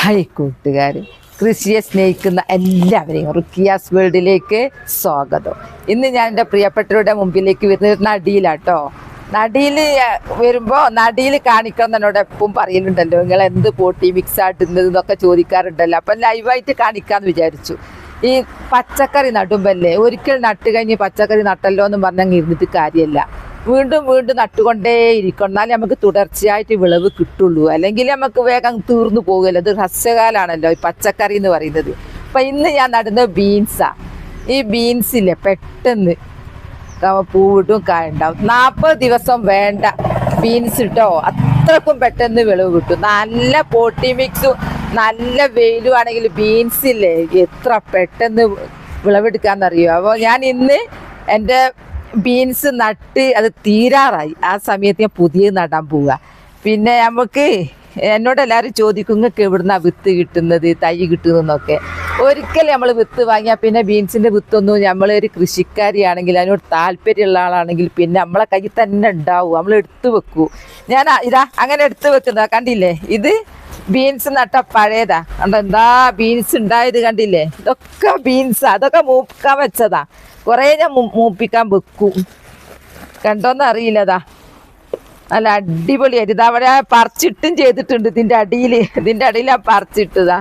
Hi കൂട്ടുകാർ കൃഷിയെ സ്നേഹിക്കുന്ന എല്ലാവരെയും റുക്കിയാസ് വേൾഡിലേക്ക് സ്വാഗതം. ഇന്ന് ഞാൻ എന്റെ പ്രിയപ്പെട്ടവരുടെ മുമ്പിലേക്ക് വരുന്നത് നടിയിലാട്ടോ. നടിയിൽ വരുമ്പോൾ നടിയിൽ കാണിക്കണം എന്നോട് എപ്പം പറയലുണ്ടല്ലോ. നിങ്ങൾ എന്ത് പോട്ടി മിക്സ് ആട്ടുന്നത് എന്നൊക്കെ ചോദിക്കാറുണ്ടല്ലോ. അപ്പം ലൈവായിട്ട് കാണിക്കാമെന്ന് വിചാരിച്ചു. ഈ പച്ചക്കറി നടുമ്പല്ലേ ഒരിക്കൽ നട്ട് കഴിഞ്ഞ് പച്ചക്കറി നട്ടല്ലോ എന്ന് പറഞ്ഞാൽ ഇരുന്നിട്ട് കാര്യമല്ല. വീണ്ടും വീണ്ടും നട്ടുകൊണ്ടേ ഇരിക്കണം. എന്നാലേ നമുക്ക് തുടർച്ചയായിട്ട് വിളവ് കിട്ടുള്ളൂ. അല്ലെങ്കിൽ നമുക്ക് വേഗം തീർന്നു പോകുമല്ലോ ഇത് ഹസ്യകാലാണല്ലോ ഈ പച്ചക്കറി എന്ന് പറയുന്നത്. അപ്പം ഇന്ന് ഞാൻ നടുന്നത് ബീൻസാ. ഈ ബീൻസില്ലേ പെട്ടെന്ന് പൂവിട്ടും കായുണ്ടാവും. നാൽപ്പത് ദിവസം വേണ്ട ബീൻസ് ഇട്ടോ. അത്രക്കും പെട്ടെന്ന് വിളവ് കിട്ടും. നല്ല പോട്ടി മിക്സും നല്ല വെയിലും ആണെങ്കിൽ ബീൻസില്ലേ. എത്ര പെട്ടെന്ന് വിളവെടുക്കാന്നറിയോ? അപ്പോൾ ഞാൻ ഇന്ന് എന്റെ ബീൻസ് നട്ട് അത് തീരാറായി. ആ സമയത്ത് ഞാൻ പുതിയത് നടാൻ പോവുക. പിന്നെ നമുക്ക് എന്നോട് എല്ലാവരും ചോദിക്കും നിങ്ങൾക്ക് എവിടുന്ന വിത്ത് കിട്ടുന്നത്? തൈ കിട്ടുന്നതെന്നൊക്കെ ഒരിക്കൽ നമ്മൾ വിത്ത് വാങ്ങിയാൽ പിന്നെ ബീൻസിന്റെ വിത്തൊന്നും ഒരു കൃഷിക്കാരിയാണെങ്കിൽ അതിനോട് താല്പര്യമുള്ള ആളാണെങ്കിൽ പിന്നെ നമ്മളെ കയ്യിൽ തന്നെ ഉണ്ടാവും. നമ്മൾ എടുത്തു വെക്കൂ. ഞാൻ ഇതാ അങ്ങനെ എടുത്തു വെക്കുന്നതാ കണ്ടില്ലേ? ഇത് ബീൻസ് നട്ട പഴയതാ. കണ്ടോ എന്താ ബീൻസ് ഉണ്ടായത് കണ്ടില്ലേ? ഇതൊക്കെ ബീൻസ് അതൊക്കെ മൂപ്പിക്കാൻ വെച്ചതാ. കുറേ ഞാൻ മൂപ്പിക്കാൻ വെക്കും. കണ്ടോന്ന് അറിയില്ലതാ. നല്ല അടിപൊളിയായിട്ട് ഇത് അവിടെ പറിച്ചിട്ടും ചെയ്തിട്ടുണ്ട് ഇതിന്റെ അടിയിൽ ഇതിന്റെ അടിയിൽ ആ പറിച്ചിട്ടതാ.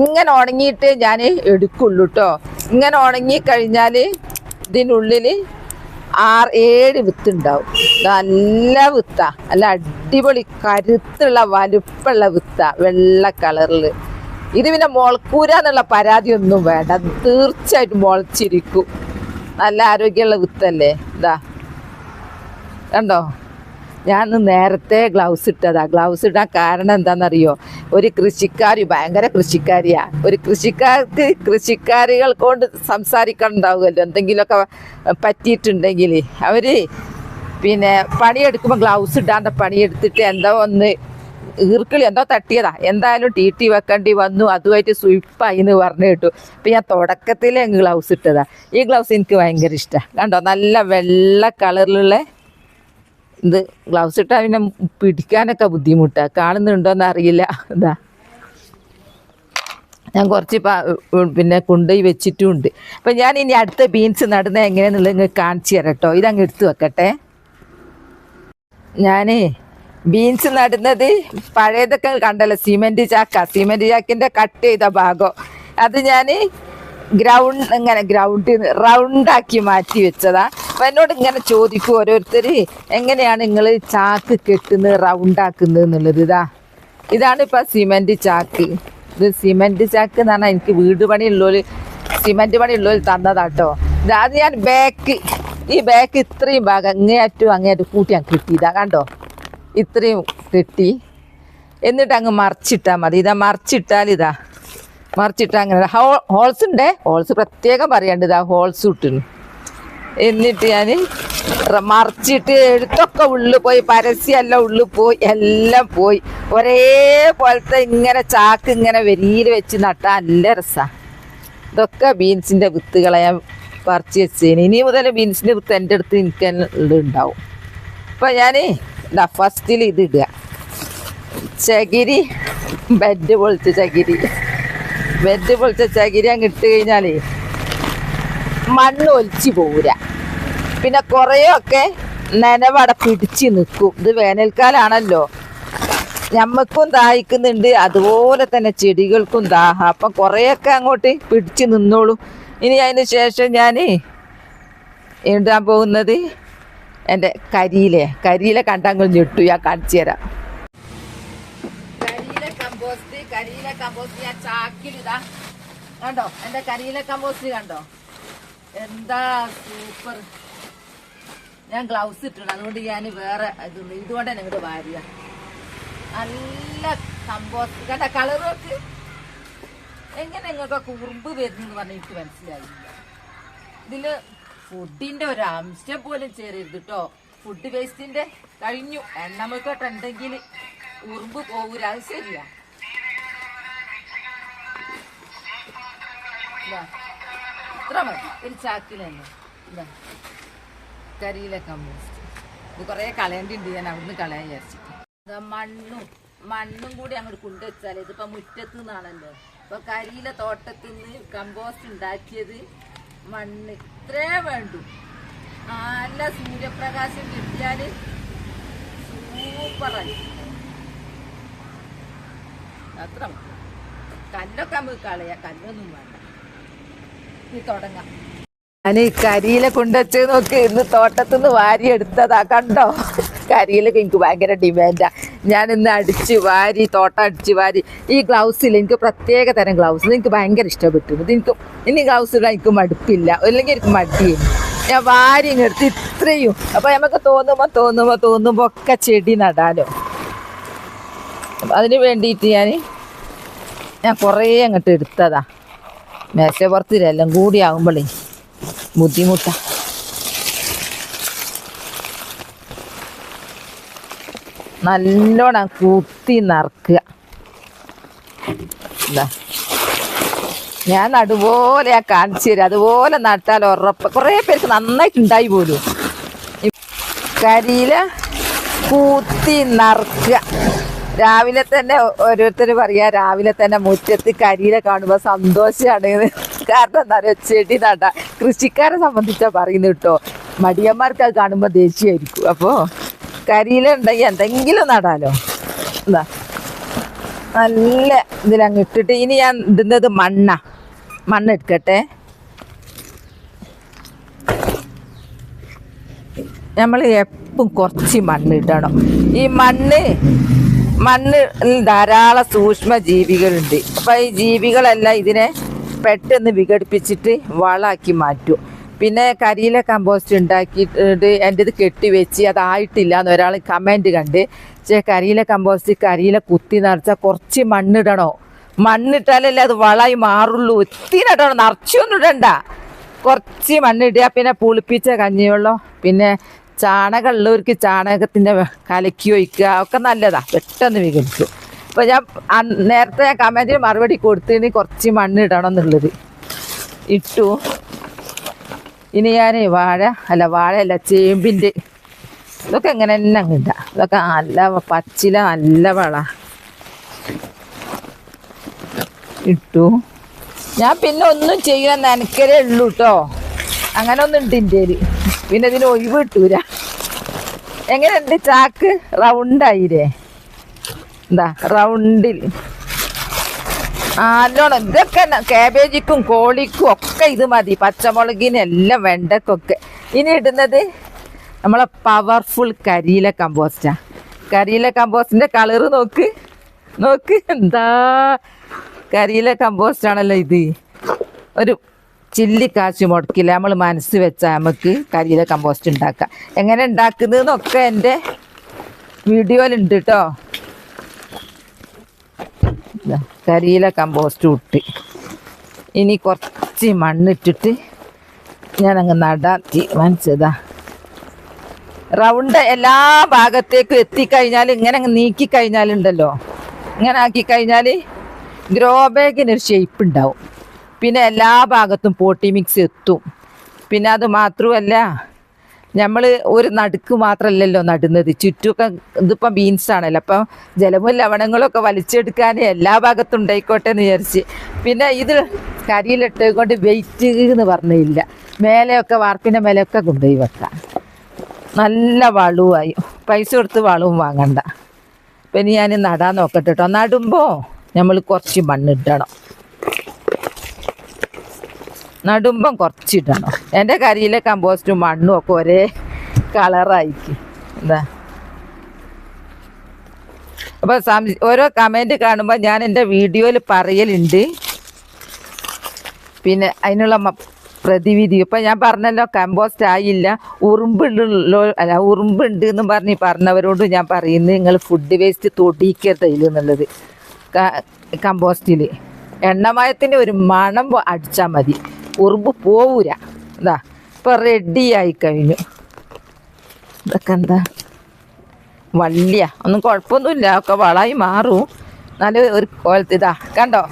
ഇങ്ങനെ ഉണങ്ങിയിട്ട് ഞാൻ എടുക്കുള്ളൂ കേട്ടോ ഇങ്ങനെ ഉണങ്ങി കഴിഞ്ഞാൽ ഇതിനുള്ളിൽ ആറ് ഏഴ് വിത്ത് ഉണ്ടാവും നല്ല വിത്താ. നല്ല അടിപൊളി കരുത്തുള്ള വലുപ്പുള്ള വിത്താ. വെള്ള കളറിൽ ഇത് പിന്നെ മുളക്കൂര എന്നുള്ള പരാതിയൊന്നും വേണ്ട. തീർച്ചയായിട്ടും മുളച്ചിരിക്കും. നല്ല ആരോഗ്യമുള്ള വിത്തല്ലേ? ഇതാ. കണ്ടോ? ഞാൻ നേരത്തെ ഗ്ലൗസ് ഇട്ടതാ. ഗ്ലൗസ് ഇടാൻ കാരണം എന്താണെന്നറിയോ ഒരു കൃഷിക്കാരി ഭയങ്കര കൃഷിക്കാരിയാ. ഒരു കൃഷിക്കാർക്ക് കൃഷിക്കാരികൾ കൊണ്ട് സംസാരിക്കണ്ടാവുമല്ലോ എന്തെങ്കിലുമൊക്കെ പറ്റിയിട്ടുണ്ടെങ്കിൽ അവർ പിന്നെ പണിയെടുക്കുമ്പോൾ ഗ്ലൗസ് ഇടാണ്ട പണിയെടുത്തിട്ട് എന്തോ ഒന്ന് ഈർക്കിളി എന്തോ തട്ടിയതാ. എന്തായാലും ടി ടി വെക്കേണ്ടി വന്നു. അതുമായിട്ട് സ്വിപ്പായി എന്ന് പറഞ്ഞു കേട്ടു. അപ്പം ഞാൻ തുടക്കത്തിലേ അങ്ങ് ഗ്ലൗസ് ഇട്ടതാ. ഈ ഗ്ലൗസ് എനിക്ക് ഭയങ്കര ഇഷ്ടമാണ് കണ്ടോ? നല്ല വെള്ള കളറിലുള്ള ഇത് ഗ്ലൗസ് ഇട്ടാൽ പിന്നെ പിടിക്കാനൊക്കെ ബുദ്ധിമുട്ടാണ് കാണുന്നുണ്ടോന്ന് അറിയില്ല. ഇതാ. ഞാൻ കുറച്ച് പിന്നെ കൊണ്ടുപോയി വെച്ചിട്ടുമുണ്ട് അപ്പം ഞാൻ ഇനി അടുത്ത ബീൻസ് നടുന്നത് എങ്ങനെയാണെന്നുള്ളത് നിങ്ങൾക്ക് കാണിച്ചു തരാം കേട്ടോ ഇതങ്ങ് എടുത്തു വെക്കട്ടെ. ഞാൻ ബീൻസ് നടുന്നത് പഴയതൊക്കെ കണ്ടല്ലോ. സിമെന്റ് ചാക്ക. സിമെന്റ് ചാക്കിന്റെ കട്ട് ചെയ്ത ഭാഗം. അത് ഞാൻ ഗ്രൗണ്ട് ഇങ്ങനെ ഗ്രൗണ്ട് റൗണ്ടാക്കി മാറ്റി വെച്ചതാ. അപ്പം എന്നോട് ഇങ്ങനെ ചോദിക്കും ഓരോരുത്തർ എങ്ങനെയാണ് നിങ്ങൾ ചാക്ക് കെട്ടുന്നത് റൗണ്ടാക്കുന്നത് എന്നുള്ളത്? ഇതാ ഇതാണ് ഇപ്പം സിമെന്റ് ചാക്ക്. ഇത് സിമെന്റ് ചാക്ക് എന്ന് പറഞ്ഞാൽ എനിക്ക് വീട് പണിയുള്ളവർ സിമെന്റ് പണിയുള്ളവർ തന്നതാട്ടോ. ഇത് ഞാൻ ബാക്ക് ഈ ബാക്ക് ഇത്രയും ഭാഗം അങ്ങേയറ്റും അങ്ങേയറ്റും കൂട്ടി ഞാൻ കിട്ടിയതാ കണ്ടോ? ഇത്രയും കെട്ടി. എന്നിട്ട് അങ്ങ് മറിച്ചിട്ടാൽ മതി. ഇതാ മറിച്ചിട്ടാൽ ഇതാ മറിച്ചിട്ടാൽ അങ്ങനെ. ഹോൾസ് ഉണ്ടേ? ഹോൾസ് പ്രത്യേകം പറയണ്ട് ഇതാ ഹോൾസ് ഇട്ടിന്. എന്നിട്ട് ഞാൻ മറിച്ചിട്ട് എഴുത്തൊക്കെ ഉള്ളിൽ പോയി പരസ്യമല്ല ഉള്ളിൽ പോയി എല്ലാം പോയി. ഒരേ പോലത്തെ ഇങ്ങനെ ചാക്ക് ഇങ്ങനെ വെരിയിൽ വെച്ച് നട്ടാൽ നല്ല രസമാണ് ഇതൊക്കെ ബീൻസിന്റെ വിത്തുകളെ ഞാൻ പറിച്ച് വെച്ചേന്. ഇനി മുതൽ ബീൻസിന്റെ വിത്ത് എന്റെ അടുത്ത് എനിക്ക് ഉണ്ടാവും. അപ്പം ഞാൻ ഫസ്റ്റിൽ ഇത് ഇടുക. ചകിരി ബെഡ് പൊളിച്ച ചകിരി. ബെഡ് പൊളിച്ച ചകിരി അങ്ങ് ഇട്ട് കഴിഞ്ഞാൽ മണ്ണ് ഒലിച്ച് പോരാ പിന്നെ കുറേയൊക്കെ നനവട പിടിച്ച് നിൽക്കും ഇത് വേനൽക്കാലാണല്ലോ. ഞമ്മക്കും ദാഹിക്കുന്നുണ്ട്. അതുപോലെ തന്നെ ചെടികൾക്കും ദാഹം. അപ്പം കുറേയൊക്കെ അങ്ങോട്ട് പിടിച്ച് നിന്നോളും. ഇനി അതിന് ശേഷം ഞാൻ ഇടാൻ പോകുന്നത് എന്റെ കരിയിലെ. കരിയില കണ്ടങ്ങൾ ഞെട്ടു. ഞാൻ കാണിച്ചു തരാം. കരിയില കമ്പോസ്റ്റ് കമ്പോസ്റ്റ് ഞാൻ ചാക്കിലിതാ കണ്ടോ? എന്റെ കരിയില കമ്പോസ്റ്റ് കണ്ടോ? എന്താ സൂപ്പർ ഞാൻ ഗ്ലൗസ് ഇട്ടിട്ടുണ്ട്. അതുകൊണ്ട് ഞാൻ വേറെ ഇത് ഇതുകൊണ്ട് തന്നെ ഇങ്ങോട്ട് വാരിയ. നല്ല കമ്പോസ്റ്റ് കണ്ട? കളറൊക്കെ എങ്ങനെ നിങ്ങൾക്ക് കുറുമ്പ് വരുന്നെന്ന് പറഞ്ഞ എനിക്ക് മനസ്സിലായില്ല. ഇതിൽ ഫുഡിന്റെ ഒരു അംശം പോലും ചേരരുത് കേട്ടോ ഫുഡ് വേസ്റ്റിന്റെ കഴിഞ്ഞു. എണ്ണമൊക്കെ ഉണ്ടെങ്കിൽ ഉറുമ്പ് പോകൂല. അത് ശരിയാ. ഇതാ, ഇത്ര മതി. ഒരു ചാക്കിൽ തന്നെ. കരിയില കമ്പോസ്റ്റ് ഇത് കുറേ കളയേണ്ടിണ്ട് ഞാൻ അവിടുന്ന് കളയാൻ വിചാരിച്ചിട്ട്. മണ്ണും മണ്ണും കൂടി അങ്ങോട്ട് കൊണ്ടുവച്ചാൽ ഇതിപ്പോ മുറ്റത്ത് നിന്നാണല്ലോ ഇപ്പൊ കരിയിലെ തോട്ടത്തിൽ നിന്ന് കമ്പോസ്റ്റ് ഉണ്ടാക്കിയത് മണ്ണ്. ഇത്രേ വേണ്ടു. നല്ല സൂര്യപ്രകാശം കിട്ടിയാൽ സൂപ്പറായി അത്ര കല്ലൊക്കെ നമുക്ക് കളയാ. കല്ലൊന്നും വേണ്ട. ഇത് തുടങ്ങാം. ഞാൻ ഈ കരിയില കൊണ്ടുവച്ച് നോക്ക് ഇന്ന് തോട്ടത്തിൽ നിന്ന് വാരി എടുത്തതാ കണ്ടോ? കരിയിലൊക്കെ എനിക്ക് ഭയങ്കര ഡിമാൻഡാ ഞാൻ ഇന്ന് അടിച്ച് വാരി തോട്ടം അടിച്ച് വാരി ഈ ഗ്ലൗസിൽ എനിക്ക് പ്രത്യേക തരം ഗ്ലൗസ് എനിക്ക് ഭയങ്കര ഇഷ്ടപ്പെട്ടു. ഇത് എനിക്ക് ഇനി ഗ്ലൗസ് ഇടാൻ എനിക്ക് മടുപ്പില്ല. അല്ലെങ്കിൽ എനിക്ക് മടിയും. ഞാൻ വാരി എടുത്ത് ഇത്രയും. അപ്പൊ നമുക്ക് തോന്നുമ്പോ തോന്നുമ്പോ തോന്നുമ്പോ ഒക്കെ ചെടി നടാനോ അതിന് വേണ്ടിയിട്ട് ഞാൻ ഞാൻ കുറേ അങ്ങോട്ട് എടുത്തതാ. മേശപ്പുറത്തിലെല്ലാം കൂടി ആകുമ്പോഴേ ബുദ്ധിമുട്ടാ നല്ലോണം കുത്തി നറുക്കുക ഞാൻ അതുപോലെ ഞാൻ കാണിച്ചു തരാം. അതുപോലെ നട്ടാൽ ഉറപ്പ്. കുറേ പേർക്ക് നന്നായിട്ട് ഉണ്ടായി പോലും കരിയില കൂത്തി നറുക്കുക രാവിലെ തന്നെ ഓരോരുത്തർ പറയാ രാവിലെ തന്നെ മുറ്റത്ത് കരിയില കാണുമ്പോൾ സന്തോഷമാണ് കാരണം എന്താ പറയുക ചെടി നടാ. കൃഷിക്കാരെ സംബന്ധിച്ചാ പറയുന്നത് കേട്ടോ. മടിയന്മാർക്ക് അത് കാണുമ്പോൾ ദേഷ്യമായിരിക്കും അപ്പോൾ കരിയില ഉണ്ടെങ്കിൽ എന്തെങ്കിലും നടാലോ. എന്താ? നല്ല ഇതിലങ്ങ് ഇട്ടിട്ട് ഇനി ഞാൻ ഇടുന്നത് മണ്ണ. മണ്ണ് എടുക്കട്ടെ. നമ്മൾ എപ്പം കുറച്ച് മണ്ണ് ഇടണം. ഈ മണ്ണ് മണ്ണിൽ ധാരാളം സൂക്ഷ്മ ജീവികളുണ്ട് അപ്പം ഈ ജീവികളെല്ലാം ഇതിനെ പെട്ടെന്ന് വിഘടിപ്പിച്ചിട്ട് വളാക്കി മാറ്റും. പിന്നെ കരിയില കമ്പോസ്റ്റ് ഉണ്ടാക്കിയിട്ട് എന്റെ ഇത് കെട്ടിവെച്ച് അതായിട്ടില്ല എന്ന് ഒരാൾ കമന്റ് കണ്ട്. പക്ഷേ കരിയില കമ്പോസ്റ്റ് കരിയില കുത്തി നിറച്ചാൽ കുറച്ച് മണ്ണിടണോ? മണ്ണിട്ടാലല്ലേ അത് വളമായി മാറുള്ളൂ. ഒത്തിരി ഇടണം നിറച്ചൊന്നും ഇടണ്ട. കുറച്ച് മണ്ണിടുക പിന്നെ പുളിപ്പിച്ച കഞ്ഞിവെള്ളം പിന്നെ ചാണകമുള്ളവർക്ക് ചാണകത്തിന്റെ കലക്കി ഒഴിക്കുക ഒക്കെ നല്ലതാ പെട്ടെന്ന് വികസിക്കും അപ്പോൾ ഞാൻ നേരത്തെ ഞാൻ കമന്റിന് മറുപടി കൊടുത്തിന് കുറച്ച് മണ്ണ് ഇടണം എന്നുള്ളത്. ഇട്ടു. ഇനി ഞാൻ വാഴ അല്ല വാഴയല്ല ചേമ്പിന്റെ ഇതൊക്കെ എങ്ങനെ തന്നെ അങ്ങ് ഇല്ല ഇതൊക്കെ നല്ല പച്ചില നല്ല വള. ഇട്ടു. ഞാൻ പിന്നെ ഒന്നും ചെയ്യാൻ നനക്കലേ ഉള്ളൂ കേട്ടോ അങ്ങനെ ഒന്നും ഉണ്ട് ഇന്ത്യയിൽ പിന്നെ ഇതിന് ഒഴിവ് കിട്ടൂല. എങ്ങനെയുണ്ട് ചാക്ക്? റൗണ്ടായില്ലേ? എന്താ റൗണ്ടിൽ. നല്ലോണം. ഇതൊക്കെ കാബേജിക്കും കോളിക്കും ഒക്കെ ഇത് മതി. പച്ചമുളകിന് എല്ലാം വെണ്ടക്കൊക്കെ. ഇനി ഇടുന്നത് നമ്മളെ പവർഫുൾ കരിയില കമ്പോസ്റ്റാ കരിയില കമ്പോസ്റ്റിന്റെ കളറ് നോക്ക്. നോക്ക്. എന്താ? കരിയില കമ്പോസ്റ്റ് ആണല്ലോ ഇത്. ഒരു ചില്ലി കാശ് മുടക്കില്ല. നമ്മൾ മനസ്സ് വെച്ചാൽ നമുക്ക് കരിയില കമ്പോസ്റ്റ് ഉണ്ടാക്കാം. എങ്ങനെ ഉണ്ടാക്കുന്നതെന്നൊക്കെ എന്റെ വീഡിയോയിലുണ്ട് കേട്ടോ കരിയില കമ്പോസ്റ്റ് ഇട്ട്. ഇനി കുറച്ച് മണ്ണിട്ടിട്ട് ഞാനങ്ങ് നടാൻ തീരുമാനിച്ചതാ റൗണ്ട് എല്ലാ ഭാഗത്തേക്കും എത്തിക്കഴിഞ്ഞാൽ ഇങ്ങനെ അങ്ങ് നീക്കി കഴിഞ്ഞാലുണ്ടല്ലോ ഇങ്ങനെ ആക്കി കഴിഞ്ഞാൽ ഗ്രോ ബാഗിനൊരു ഷേപ്പ് ഉണ്ടാവും. പിന്നെ എല്ലാ ഭാഗത്തും പോട്ടി മിക്സ് എത്തും. പിന്നെ അത് മാത്രമല്ല നമ്മൾ ഒരു നടുക്ക് മാത്രമല്ലല്ലോ നടുന്നത്. ചുറ്റുമൊക്കെ ഇതിപ്പം ബീൻസ് ആണല്ലോ. അപ്പം ജലവും ലവണങ്ങളൊക്കെ വലിച്ചെടുക്കാൻ എല്ലാ ഭാഗത്തും ഉണ്ടായിക്കോട്ടെ എന്ന് വിചാരിച്ച്. പിന്നെ ഇത് കരിയിലിട്ട് കൊണ്ട് വെയിറ്റ് എന്ന് പറഞ്ഞില്ല. മേലെയൊക്കെ വാർപ്പിന്റെ മേലെയൊക്കെ കൊണ്ടുപോയി വെക്കാം. നല്ല വളവുമായി. പൈസ കൊടുത്ത് വളവും വാങ്ങണ്ട. പിന്നെ ഞാൻ നടാൻ നോക്കട്ടെ കേട്ടോ നടുമ്പോൾ നമ്മൾ കുറച്ച് മണ്ണിടണം നടുമ്പം കുറച്ചിടണം. എന്റെ കരിയിലെ കമ്പോസ്റ്റും മണ്ണും ഒക്കെ ഒരേ കളറായിരിക്കും. എന്താ? അപ്പോൾ സം ഓരോ കമന്റ് കാണുമ്പോൾ ഞാൻ എന്റെ വീഡിയോയിൽ പറയലുണ്ട്. പിന്നെ അതിനുള്ള പ്രതിവിധി. ഇപ്പം ഞാൻ പറഞ്ഞല്ലോ കമ്പോസ്റ്റ് ആയില്ല. ഉറുമ്പുള്ളോ അല്ല ഉറുമ്പുണ്ട് എന്ന് പറഞ്ഞ് പറഞ്ഞവരോട് ഞാൻ പറയുന്നത് നിങ്ങൾ ഫുഡ് വേസ്റ്റ് തൊടിക്കരുത് ഇതിൽ എന്നുള്ളത്. കമ്പോസ്റ്റിൽ എണ്ണമയത്തിന്റെ ഒരു മണം അടിച്ചാൽ മതി. ഉറുമ്പ് പോവൂല. ഇതാ ഇപ്പം റെഡിയായി കഴിഞ്ഞു. ഇതൊക്കെ എന്താ? വള്ളിയ. ഒന്നും കുഴപ്പമൊന്നുമില്ല. ഒക്കെ വളായി മാറും. നല്ല ഒരു കോലത്ത് ഇതാ കണ്ടോ?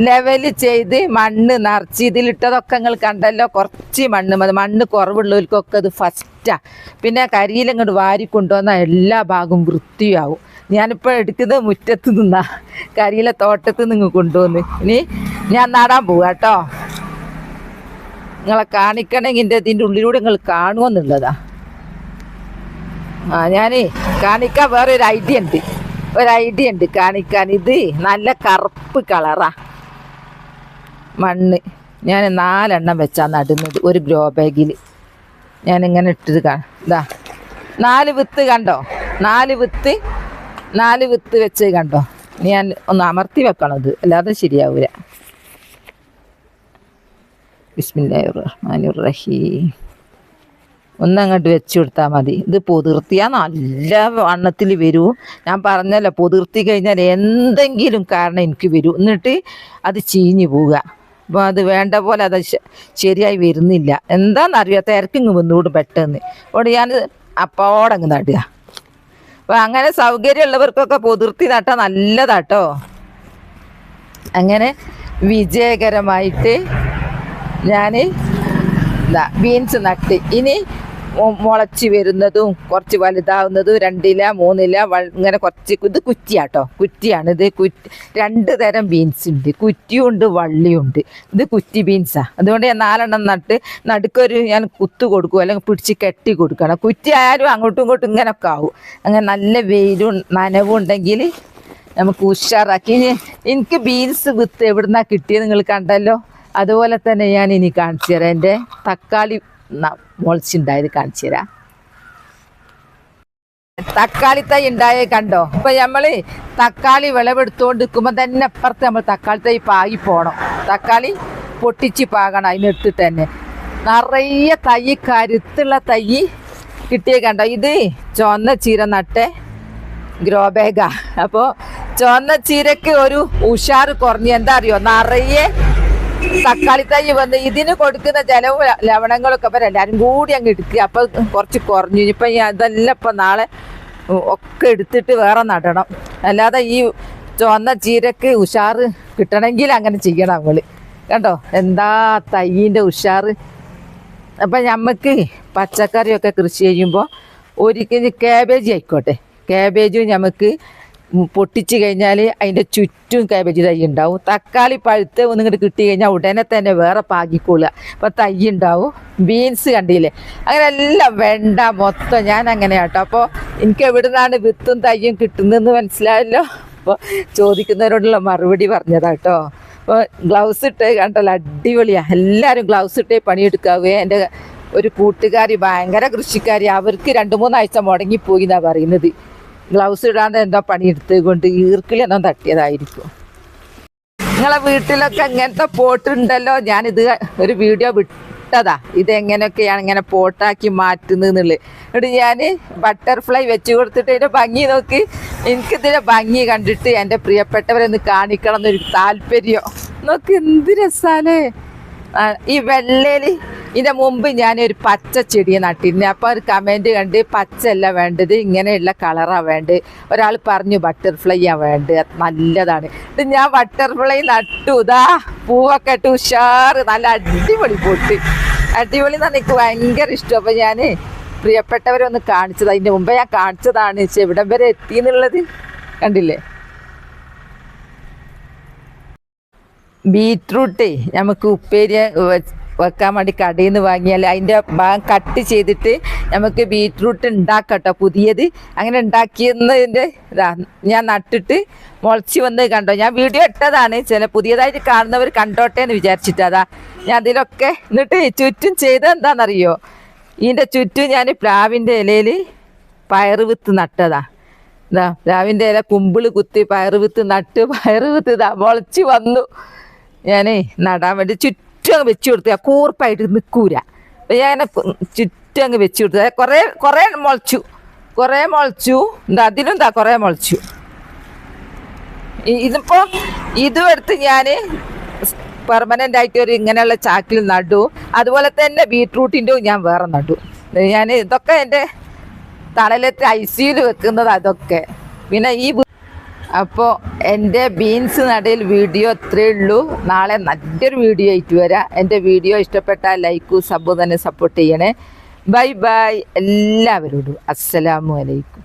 ലെവൽ ചെയ്ത് മണ്ണ് നിറച്ച് ഇതിലിട്ടതൊക്കെ നിങ്ങൾ കണ്ടല്ലോ? കുറച്ച് മണ്ണ് മതി. മണ്ണ് കുറവുള്ളവർക്കൊക്കെ ഇത് ഫസ്റ്റാ പിന്നെ കരിയിലങ്ങോട്ട് വാരി കൊണ്ടുവന്നാൽ എല്ലാ ഭാഗവും വൃത്തിയാവും. ഞാനിപ്പോൾ എടുക്കുന്നത് മുറ്റത്ത് നിന്നാ. കരിയിലെ തോട്ടത്ത് നിങ്ങൾ കൊണ്ടുവന്ന്. ഇനി ഞാൻ നടാൻ പോവാ കേട്ടോ. നിങ്ങളെ കാണിക്കണമെങ്കിൽ എന്റെ ഇതിന്റെ ഉള്ളിലൂടെ നിങ്ങൾ കാണുമെന്നുള്ളതാ ആ ഞാനേ കാണിക്കാൻ വേറെ ഒരു ഐഡിയ ഉണ്ട്. ഒരു ഐഡിയ ഉണ്ട് കാണിക്കാൻ. ഇത് നല്ല കറുപ്പ് കളറാ. മണ്ണ്. ഞാൻ നാലെണ്ണം വെച്ചാ നടുന്നത് ഒരു ഗ്രോ ബാഗിൽ. ഞാൻ ഇങ്ങനെ ഇട്ടത് കാണാ നാല് വിത്ത് കണ്ടോ? നാല് വിത്ത് നാല് വിത്ത് വെച്ച് കണ്ടോ? ഞാൻ ഒന്ന് അമർത്തി വെക്കണം ഇത്? അല്ലാതെ ശരിയാവൂല. ബിസ്മില്ലാഹിർ റഹ്മാനിർ റഹീം ഒന്നങ്ങോട്ട് വെച്ച് കൊടുത്താൽ മതി. ഇത് പൊതിർത്തിയാൽ നല്ല വണ്ണത്തിൽ വരൂ. ഞാൻ പറഞ്ഞല്ലോ പൊതിർത്തി കഴിഞ്ഞാൽ എന്തെങ്കിലും കാരണം എനിക്ക് വരും. എന്നിട്ട് അത് ചീഞ്ഞു പോവുക. അപ്പോൾ അത് വേണ്ട പോലെ അത് ശരിയായി വരുന്നില്ല. എന്താണെന്നറിയാത്ത തിരക്കിങ് വന്നുകൂടും പെട്ടെന്ന്. അതുകൊണ്ട് ഞാൻ അപ്പോടങ്ങ് നടുക. അപ്പോൾ അങ്ങനെ സൗകര്യമുള്ളവർക്കൊക്കെ പൊതിർത്തി നട്ടാൽ നല്ലതാട്ടോ. അങ്ങനെ വിജയകരമായിട്ട് ഞാൻ ഇതാ ബീൻസ് നട്ട്. ഇനി മുളച്ച് വരുന്നതും കുറച്ച് വലുതാവുന്നതും രണ്ടില മൂന്നില ഇങ്ങനെ കുറച്ച് ഇത് കുറ്റിയാട്ടോ. കുറ്റിയാണ് ഇത് കുറ്റി രണ്ട് തരം ബീൻസ് ഉണ്ട്. കുറ്റിയും വള്ളിയുണ്ട് ഇത് കുറ്റി ബീൻസാണ് അതുകൊണ്ട് ഞാൻ നാലെണ്ണം നട്ട് നടുക്കൊരു ഞാൻ കുത്തു കൊടുക്കും അല്ലെങ്കിൽ പിടിച്ച് കെട്ടി കൊടുക്കണം. കുറ്റി ആയാലും അങ്ങോട്ടും ഇങ്ങോട്ടും ഇങ്ങനെയൊക്കെ ആവും. അങ്ങനെ നല്ല വെയിലും നനവും ഉണ്ടെങ്കിൽ നമുക്ക് ഉഷാറാക്കി. എനിക്ക് ബീൻസ് വിത്ത് എവിടുന്നാണ് കിട്ടിയത് നിങ്ങൾ കണ്ടല്ലോ? അതുപോലെ തന്നെ ഞാൻ ഇനി കാണിച്ചു തരാം. എന്റെ തക്കാളി മുളച്ചുണ്ടായത് കാണിച്ചു തരാം. തക്കാളി തൈ ഉണ്ടായേ കണ്ടോ? ഇപ്പൊ നമ്മൾ തക്കാളി വിളവെടുത്തോണ്ട് നിൽക്കുമ്പോൾ തന്നെ അപ്പുറത്ത് നമ്മൾ തക്കാളി തൈ പാകി പോണം. തക്കാളി പൊട്ടിച്ച് പാകണം അതിനെടുത്തിട്ട് തന്നെ. നിറയെ തൈ കരുത്തുള്ള തൈ കിട്ടിയേ കണ്ടോ? ഇത് ചുവന്ന ചീര നട്ടെ ഗ്രോ ബാഗാ. അപ്പോൾ ചുവന്ന ചീരക്ക് ഒരു ഉഷാറ് കുറഞ്ഞ് എന്താ അറിയോ? നിറയെ തക്കാളി വന്ന് ഇതിന് കൊടുക്കുന്ന ജലവും ലവണങ്ങളൊക്കെ ഇപ്പം എല്ലാവരും കൂടി അങ്ങ് എടുക്കുക. അപ്പം കുറച്ച് കുറഞ്ഞു. ഇപ്പം അതെല്ലാം ഇപ്പം നാളെ ഒക്കെ എടുത്തിട്ട് വേറെ നടണം. അല്ലാതെ ഈ ചുവന്ന ചീരക്ക് ഉഷാറ് കിട്ടണമെങ്കിൽ അങ്ങനെ ചെയ്യണം നമ്മൾ കണ്ടോ? എന്താ തൈയിന്റെ ഉഷാറ്? അപ്പം നമുക്ക് പച്ചക്കറിയൊക്കെ കൃഷി ചെയ്യുമ്പോൾ ഒരിക്കലും കാബേജ് ആയിക്കോട്ടെ. കാബേജും നമുക്ക് പൊട്ടിച്ച് കഴിഞ്ഞാൽ അതിന്റെ ചുറ്റും കാബേജ് തൈ ഉണ്ടാവും. തക്കാളി പഴുത്ത് ഒന്നിങ്ങോട്ട് കിട്ടി കഴിഞ്ഞാൽ ഉടനെ തന്നെ വേറെ പാകിക്കൊള്ളുക അപ്പോൾ തൈ ഉണ്ടാവും. ബീൻസ് കണ്ടില്ലേ? അങ്ങനെ എല്ലാം വേണ്ട മൊത്തം ഞാൻ അങ്ങനെ കേട്ടോ അപ്പോൾ എനിക്ക് എവിടെ നിന്നാണ് വിത്തും തയ്യും കിട്ടുന്നതെന്ന് മനസ്സിലായല്ലോ. അപ്പോൾ ചോദിക്കുന്നവരോടുള്ള മറുപടി പറഞ്ഞതാട്ടോ. അപ്പോൾ ഗ്ലൗസ് ഇട്ട് കണ്ടല്ലോ അടിപൊളിയാണ് എല്ലാവരും ഗ്ലൗസ് ഇട്ടേ പണിയെടുക്കാവേ. എന്റെ ഒരു കൂട്ടുകാരി ഭയങ്കര കൃഷിക്കാരി. അവർക്ക് രണ്ട് മൂന്നാഴ്ച മുടങ്ങിപ്പോയി എന്നാണ് പറയുന്നത്. ഗ്ലൗസ് ഇടാതെ എന്തോ പണിയെടുത്തത് കൊണ്ട് ഈർക്കിളി എന്തോ തട്ടിയതായിരിക്കും. നിങ്ങളെ വീട്ടിലൊക്കെ ഇങ്ങനത്തെ പോട്ടുണ്ടല്ലോ. ഞാനിത് ഒരു വീഡിയോ വിട്ടതാ. ഇതെങ്ങനെയൊക്കെയാണ് ഇങ്ങനെ പോട്ടാക്കി മാറ്റുന്നതെന്നുള്ളത്. എന്നിട്ട് ഞാൻ ബട്ടർഫ്ലൈ വെച്ച് കൊടുത്തിട്ട് ഇതിന്റെ ഭംഗി നോക്കി. എനിക്കിതിന്റെ ഭംഗി കണ്ടിട്ട് എന്റെ പ്രിയപ്പെട്ടവരെന്ന് കാണിക്കണം എന്നൊരു താല്പര്യം. നോക്ക് എന്ത് രസാലേ. ഈ വെള്ളയിൽ ഇതിന്റെ മുമ്പ് ഒരു പച്ച ചെടിയെ നട്ടിരുന്നു. അപ്പോൾ ഒരു കമന്റ് കണ്ട് പച്ചയല്ല വേണ്ടത് ഇങ്ങനെയുള്ള കളറാണ് വേണ്ടത്. ഒരാൾ പറഞ്ഞു ബട്ടർഫ്ലൈ വേണ്ടത്. അത് നല്ലതാണ്. ഇത് ഞാൻ ബട്ടർഫ്ലൈ നട്ടു. ഇതാ പൂവൊക്കെ ഇട്ട് ഉഷാറ്. നല്ല അടിപൊളി പൊട്ടി. അടിപൊളി എന്ന് എനിക്ക് ഭയങ്കര ഇഷ്ടം. അപ്പോൾ ഞാൻ പ്രിയപ്പെട്ടവരൊന്ന് കാണിച്ചത്. അതിന്റെ മുമ്പേ ഞാൻ കാണിച്ചതാണ്. പക്ഷെ എവിടം വരെ എത്തി എന്നുള്ളത്? കണ്ടില്ലേ? ബീറ്റ്റൂട്ടേ. നമുക്ക് ഉപ്പേരി വെക്കാൻ വേണ്ടി കടയിൽ നിന്ന് വാങ്ങിയാൽ അതിന്റെ ഭാഗം കട്ട് ചെയ്തിട്ട് നമുക്ക് ബീറ്റ്റൂട്ട് ഉണ്ടാക്കട്ടോ പുതിയത്. അങ്ങനെ ഉണ്ടാക്കിയതിന്റെ ഇതാ ഞാൻ നട്ടിട്ട് മുളച്ച് വന്ന് കണ്ടോ? ഞാൻ വീഡിയോ ഇട്ടതാണ്. ചില പുതിയതായിട്ട് കാണുന്നവർ കണ്ടോട്ടെ എന്ന് വിചാരിച്ചിട്ട് അതാ ഞാൻ അതിലൊക്കെ എന്നിട്ട് ചുറ്റും ചെയ്തത് എന്താണെന്നറിയോ? ഇതിന്റെ ചുറ്റും ഞാൻ പ്ലാവിന്റെ ഇലയിൽ പയറ് വിത്ത് നട്ടതാ. ഇതാ പ്ലാവിന്റെ ഇല കുമ്പിൾ കുത്തി പയറ് വിത്ത് നട്ട് പയറ് വിത്ത് ഇതാ മുളച്ച് വന്നു. ഞാനേ നടാൻ വേണ്ടി ചുറ്റും അങ്ങ് വെച്ചു കൊടുത്തു കൂർപ്പായിട്ട് നിൽക്കൂല ഞാൻ ചുറ്റും അങ്ങ് വെച്ചു കൊടുത്തു. കുറേ കുറേ മുളച്ചു. കുറേ മുളച്ചു. എന്താ അതിലും എന്താ കുറേ മുളച്ചു. ഇതിപ്പോ ഇതും എടുത്ത് ഞാൻ പെർമനന്റ് ആയിട്ട് ഒരു ഇങ്ങനെയുള്ള ചാക്കിൽ നടു. അതുപോലെ തന്നെ ബീട്രൂട്ടിന്റെ ഞാൻ വേറെ നടു. ഞാൻ ഇതൊക്കെ എന്റെ തണലത്തെ ഐ സിയിൽ വെക്കുന്നത് അതൊക്കെ. പിന്നെ ഈ അപ്പോൾ എന്റെ ബീൻസ് നടയിൽ വീഡിയോ അത്രേ ഉള്ളൂ. നാളെ നല്ലൊരു വീഡിയോ ആയിട്ട് വരാം. എന്റെ വീഡിയോ ഇഷ്ടപ്പെട്ടാൽ ലൈക്കും സബ് തന്നെ സപ്പോർട്ട് ചെയ്യണേ. ബൈ ബൈ എല്ലാവരോടും. അസ്സലാമു അലൈക്കും.